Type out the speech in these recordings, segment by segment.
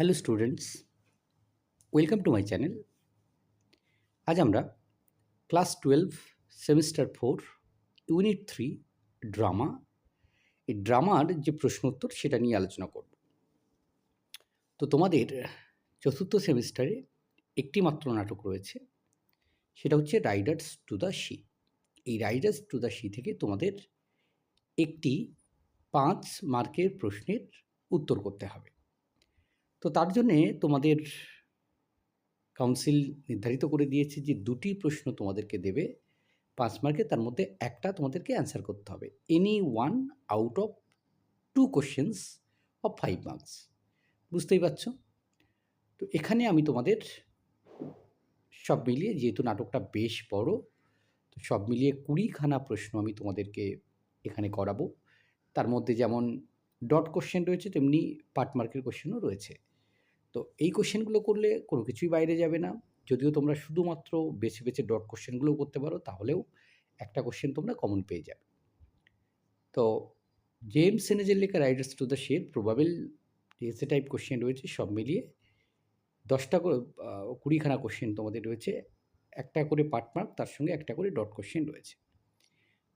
Hello students welcome to my channel আজ আমরা class twelve semester four unit three drama এই ড্রামার যে প্রশ্ন উত্তর সেটা নিয়ে আলোচনা করব। তো তোমাদের চতুর্থ সেমিস্টারে একটি মাত্র নাটক রয়েছে, সেটা হচ্ছে রাইডার্স টু দ্য শি এই রাইডার্স টু দ্য শি থেকে তোমাদের একটি পাঁচ মার্কের প্রশ্নের উত্তর করতে হবে। তো তার জন্যে তোমাদের কাউন্সিল নির্ধারিত করে দিয়েছে যে দুটি প্রশ্ন তোমাদেরকে দেবে। পাঁচ মার্কে তার মধ্যে একটা তোমাদেরকে অ্যান্সার করতে হবে। Any one out of two questions of five marks বুঝতেই পারছ? তো এখানে আমি তোমাদের সব মিলিয়ে, যেহেতু নাটকটা বেশ বড়, তো সব মিলিয়ে কুড়িখানা প্রশ্ন আমি তোমাদেরকে এখানে করাবো। তার মধ্যে যেমন ডট কোশ্চেন রয়েছে, তেমনি পার্ট মার্কের কোশ্চেনও রয়েছে। তো এই কোশ্চেনগুলো করলে কোনো কিছুই বাইরে যাবে না। যদিও তোমরা শুধুমাত্র বেছে বেছে ডট কোশ্চেনগুলো করতে পারো, তাহলেও একটা কোশ্চেন তোমরা কমন পেয়ে যাবে। তো জেমস সেনেজের লেখা Riders to the sea probable এসে টাইপ কোশ্চেন রয়েছে, সব মিলিয়ে দশটা কুড়িখানা কোশ্চেন তোমাদের রয়েছে, একটা করে পার্ট মার্ক তার সঙ্গে একটা করে ডট কোশ্চেন রয়েছে।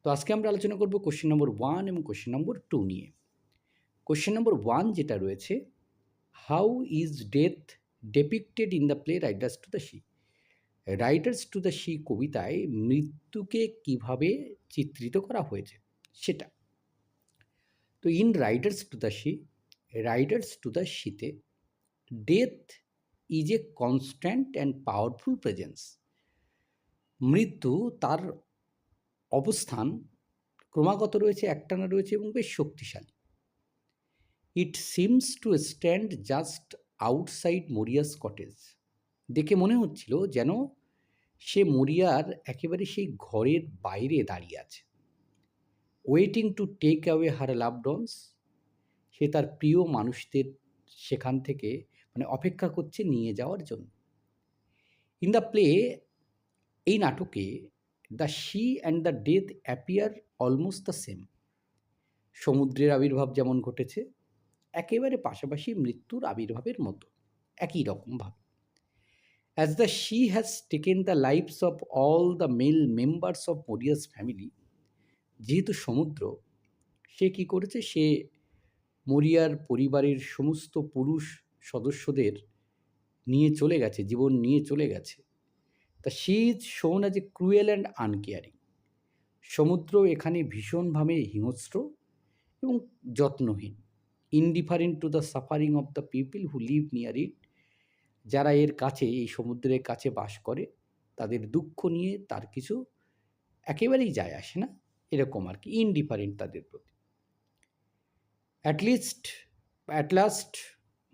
তো আজকে আমরা আলোচনা করব কোশ্চেন নম্বর ওয়ান এবং কোশ্চেন নম্বর টু নিয়ে। কোশ্চেন নম্বর ওয়ান যেটা রয়েছে how is death depicted in the play riders to the sea riders to the sea কবিতায় মৃত্যুকে কীভাবে চিত্রিত করা হয়েছে? সেটা। তো in riders to the sea riders to the শীতে death is a constant and powerful presence মৃত্যু তার অবস্থান ক্রমাগত রয়েছে, একটানা রয়েছে এবং বেশ শক্তিশালী। It seems to stand just outside Maurya's cottage দেখে মনে হচ্ছিল যেন সে মরিয়ার একেবারে সেই ঘরের বাইরে দাঁড়িয়ে আছে। Waiting to take away her love ones সে তার প্রিয় মানুষদের সেখান থেকে মানে অপেক্ষা করছে নিয়ে যাওয়ার জন্য। ইন দ্য প্লে এই নাটকে the sea and the death appear almost the same সমুদ্রের আবির্ভাব যেমন ঘটেছে একেবারে পাশাপাশি মৃত্যুর আবির্ভাবের মতো, একই রকমভাবে as the sea has taken the lives of all the male members of Maurya's family যেহেতু সমুদ্র, সে কি করেছে? সে মরিয়ার পরিবারের সমস্ত পুরুষ সদস্যদের নিয়ে চলে গেছে, জীবন নিয়ে চলে গেছে। তা sea is shown as a cruel and uncaring সমুদ্র এখানে ভীষণভাবে হিংস্র এবং যত্নহীন। Indifferent to the suffering of the people who live near it যারা এর কাছে, এই সমুদ্রের কাছে বাস করে, তাদের দুঃখ নিয়ে তার কিছু একেবারেই যায় আসে না। এরকম আর কি ইনডিফারেন্ট তাদের প্রতি। At least at last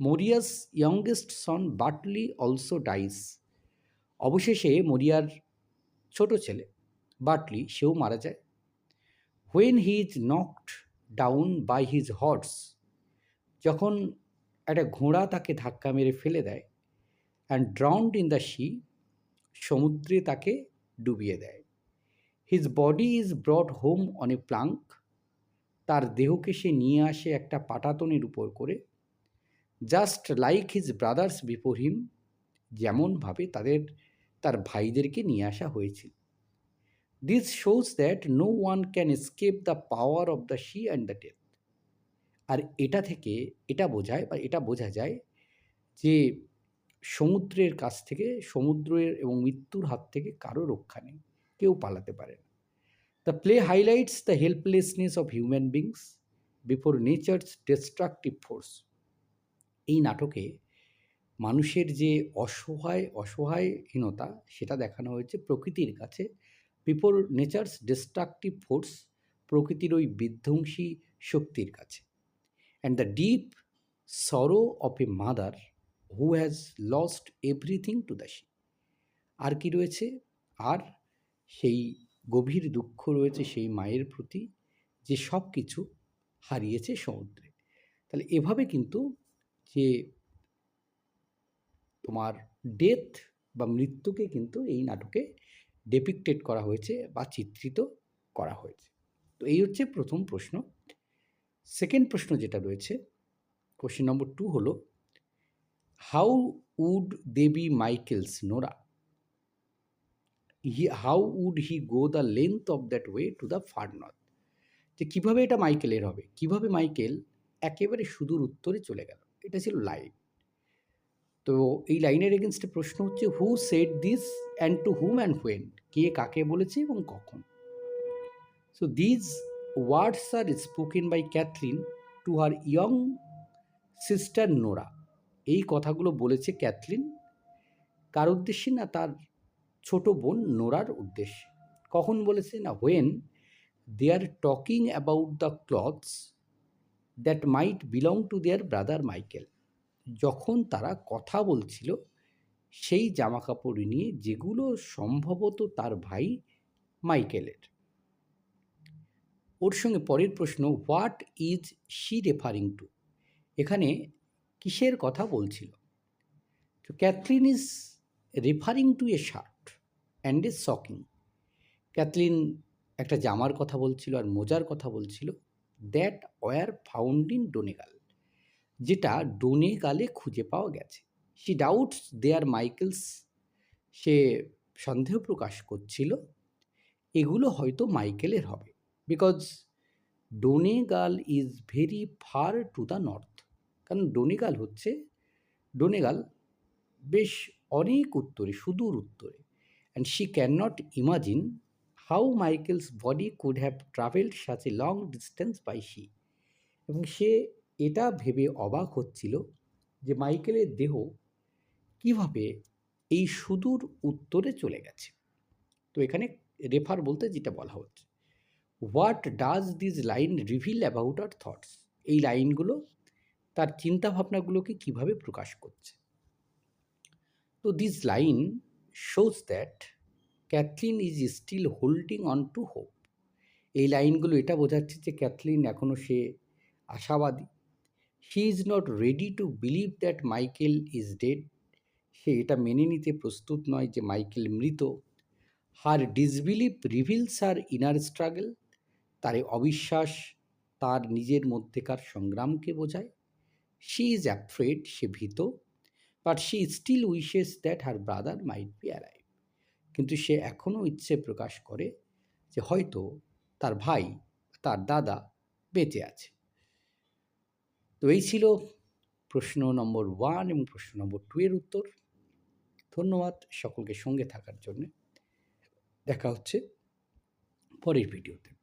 Maurya's youngest son Bartley also dies অবশেষে মরিয়ার ছোট ছেলে বাটলি সেও মারা যায়। When he is knocked down by his horse যখন একটা ঘোড়া তাকে ধাক্কা মেরে ফেলে দেয় and drowned in the sea সমুদ্রে তাকে ডুবিয়ে দেয়। His body is brought home on a plank তার দেহকে সে নিয়ে আসে একটা পাটাতনের উপর করে just like his brothers before him যেমনভাবে তাদের, তার ভাইদেরকে নিয়ে আসা হয়েছিল। This shows that no one can escape the power of the sea and the death আর এটা থেকে এটা বোঝায় বা এটা বোঝা যায় যে সমুদ্রের কাছ থেকে, সমুদ্রের এবং মৃত্যুর হাত থেকে কারও রক্ষা নেই, কেউ পালাতে পারে না। The play highlights the helplessness of human beings before nature's destructive force এই নাটকে মানুষের যে অসহায়, অসহায়হীনতা, সেটা দেখানো হয়েছে প্রকৃতির কাছে। বিফোর নেচার্স ডিস্ট্রাকটিভ ফোর্স প্রকৃতির ওই বিধ্বংসী শক্তির কাছে। And the deep sorrow of a mother who has lost everything to the sea আর কি রয়েছে? আর সেই গভীর দুঃখ রয়েছে সেই মায়ের প্রতি যে সব কিছু হারিয়েছে সমুদ্রে। তাহলে এভাবে কিন্তু যে তোমার ডেথ বা মৃত্যুকে কিন্তু এই নাটকে ডেপিক্টেড করা হয়েছে বা চিত্রিত করা হয়েছে। তো এই হচ্ছে প্রথম প্রশ্ন। সেকেন্ড প্রশ্ন যেটা রয়েছে কোশ্চেন নম্বর টু হলো how would they be Michael's Nora he how would he go the length of that way to the far north যে কীভাবে এটা মাইকেলের হবে? কীভাবে মাইকেল একেবারে সুদূর উত্তরে চলে গেল? এটা ছিল লাইন তো এই লাইনের এগেনস্টে প্রশ্ন হচ্ছে who set this and to whom and when কে কাকে বলেছে এবং কখন? So these words are spoken by Cathleen to her young sister Nora এই কথাগুলো বলেছে ক্যাথলিন কার উদ্দেশ্যে না তার ছোট বোন নোরার উদ্দেশ্যে? কখন বলেছে না when they are talking about the clothes that might belong to their brother Michael যখন তারা কথা বলছিল, সেই জামাকাপড় নিয়ে যেগুলো সম্ভবত তার ভাই মাইকেলের ওর সঙ্গে পরের প্রশ্ন what is she referring to এখানে কিসের কথা বলছিল? তো Cathleen is referring to a shirt and a shocking Cathleen একটা জামার কথা বলছিল আর মোজার কথা বলছিল that were found in Donegal যেটা ডোনেগালে খুঁজে পাওয়া গেছে। সি ডাউটস দেয়ার মাইকেলস সে সন্দেহ প্রকাশ করছিল, এগুলো হয়তো মাইকেলের হবে। Because Donegal is very far to the north কারণ ডোনেগাল হচ্ছে ডোনেগাল বেশ অনেক উত্তরে, সুদূর উত্তরে। And she can not imagine how Michael's body could have travelled such a long distance by she এবং সে এটা ভেবে অবাক হচ্ছিল যে মাইকেলের দেহ কীভাবে এই সুদূর উত্তরে চলে গেছে। তো এখানে রেফার বলতে যেটা বলা হচ্ছে। What does this line reveal about her thoughts এই লাইনগুলো তার চিন্তাভাবনাগুলোকে কীভাবে প্রকাশ করছে? তো this line shows that Cathleen is still holding on to hope এই লাইনগুলো এটা বোঝাচ্ছে যে ক্যাথলিন এখনও সে আশাবাদী। He is not ready to believe that Michael is dead সে এটা মেনে নিতে প্রস্তুত নয় যে মাইকেল মৃত। Her disbelief reveals her inner struggle তার অবিশ্বাস তার নিজের মধ্যেকার সংগ্রামকে বোঝায়। শি ইজ অ্যাফ্রেড সে ভীত but she still wishes that her brother might be arrive কিন্তু সে এখনও ইচ্ছে প্রকাশ করে যে হয়তো তার ভাই, তার দাদা বেঁচে আছে। তো এই ছিল প্রশ্ন নম্বর ওয়ান এবং প্রশ্ন নম্বর টু এর উত্তর। ধন্যবাদ সকলকে সঙ্গে থাকার জন্য। দেখা হচ্ছে পরের ভিডিওতে